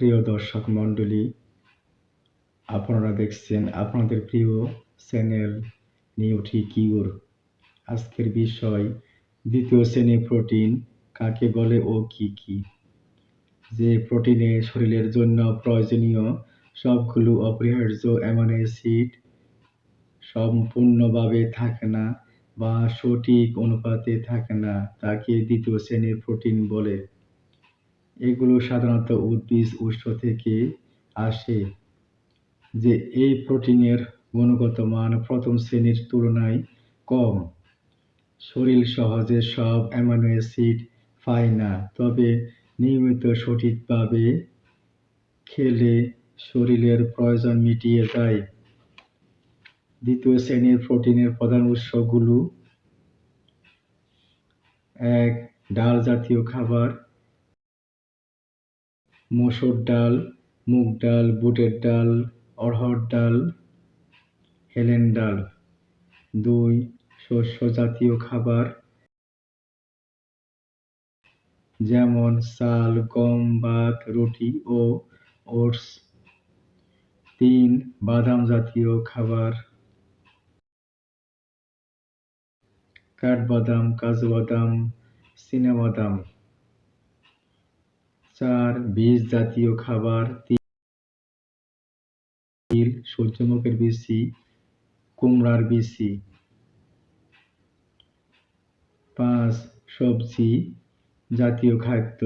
প্রিয় দর্শক মণ্ডলী, আপনারা দেখছেন আপনাদের প্রিয় চ্যানেল নিউট্রি কিউর। আজকের বিষয়, দ্বিতীয় শ্রেণির প্রোটিন কাকে বলে ও কি কি? যে প্রোটিনে শরীরের জন্য প্রয়োজনীয় সবগুলো অপরিহার্য অ্যামাইনো অ্যাসিড সম্পূর্ণভাবে থাকে না বা সঠিক অনুপাতে থাকে না, তাকে দ্বিতীয় শ্রেণির প্রোটিন বলে। এগুলো সাধারণত উদ্ভিদ উৎস থেকে আসে যে এই প্রোটিনের গুণগত মান প্রথম শ্রেণির তুলনায় কম। শরীর সহজে সব অ্যামাইনো অ্যাসিড পায় না, তবে নিয়মিত সঠিকভাবে খেলে শরীরের প্রয়োজন মিটিয়ে যায়। দ্বিতীয় শ্রেণির প্রোটিনের প্রধান উৎসগুলো এক ডাল জাতীয় খাবার মসুর ডাল, মুগ ডাল, বুটের ডাল, অড়হর ডাল, হেলেন ডাল। দুই, শস্য জাতীয় খাবার। যেমন চাল, গম, ভাত, রুটি ও ওটস। তিন, বাদাম জাতীয় খাবার। কাঠবাদাম কাজু বাদাম বাদাম চার, বীজ জাতীয় খাবার, তিল, সূর্যমুখের বিচি কুমড়ার বিচি পাঁচ, সবজি জাতীয় খাদ্য,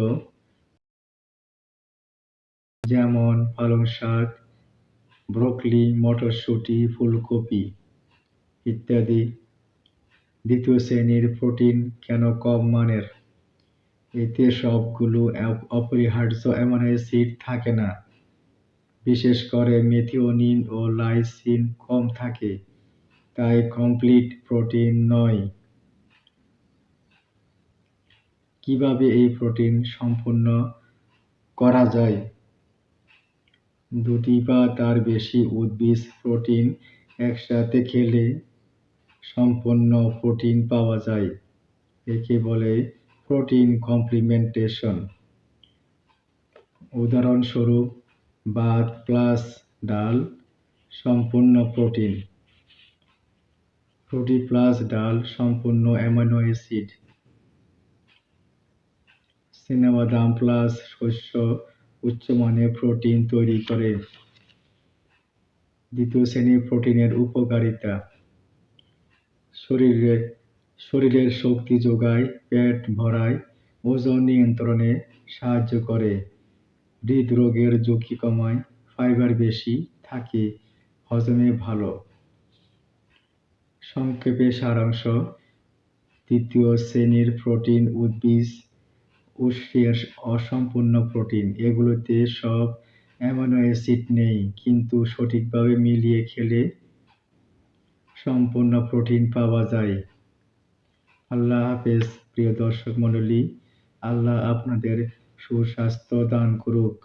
যেমন পালং শাক, ব্রোকলি, মটরশুঁটি, ফুলকপি ইত্যাদি। দ্বিতীয় শ্রেণির প্রোটিন কেন কম মানের? এতে সবগুলো অপরিহার্য অ্যামাইনো অ্যাসিড থাকে না। বিশেষ করে মেথিওনিন ও লাইসিন কম থাকে, তাই কমপ্লিট প্রোটিন নয়। কীভাবে এই প্রোটিন সম্পূর্ণ করা যায়? দুটি বা তার বেশি উদ্ভিদ প্রোটিন একসাথে খেলে সম্পূর্ণ প্রোটিন পাওয়া যায়, একে বলে প্রোটিন কমপ্লিমেন্টেশন উদাহরণস্বরূপ, ভাত প্লাস ডাল সম্পূর্ণ প্রোটিন রুটি প্লাস ডাল সম্পূর্ণ অ্যামাইনো অ্যাসিড চিনাবাদাম প্লাস শস্য উচ্চমানের প্রোটিন তৈরি করে। দ্বিতীয় শ্রেণির প্রোটিনের উপকারিতা। শরীরে শরীরের শক্তি যোগায়, পেট ভরায়, ওজন নিয়ন্ত্রণে সাহায্য করে। হৃদরোগের ঝুঁকি কমায় ফাইবার বেশি থাকে, হজমে ভালো। সংক্ষেপে সারাংশ তৃতীয় শ্রেণির প্রোটিন, উদ্ভিজ, উৎসের অসম্পূর্ণ প্রোটিন। এগুলোতে সব অ্যামাইনো অ্যাসিড নেই, কিন্তু সঠিকভাবে মিলিয়ে খেলে সম্পূর্ণ প্রোটিন পাওয়া যায়। আল্লাহ হাফেজ প্রিয় দর্শক মণ্ডলী আল্লাহ আপনাদের সুস্বাস্থ্য দান করুক।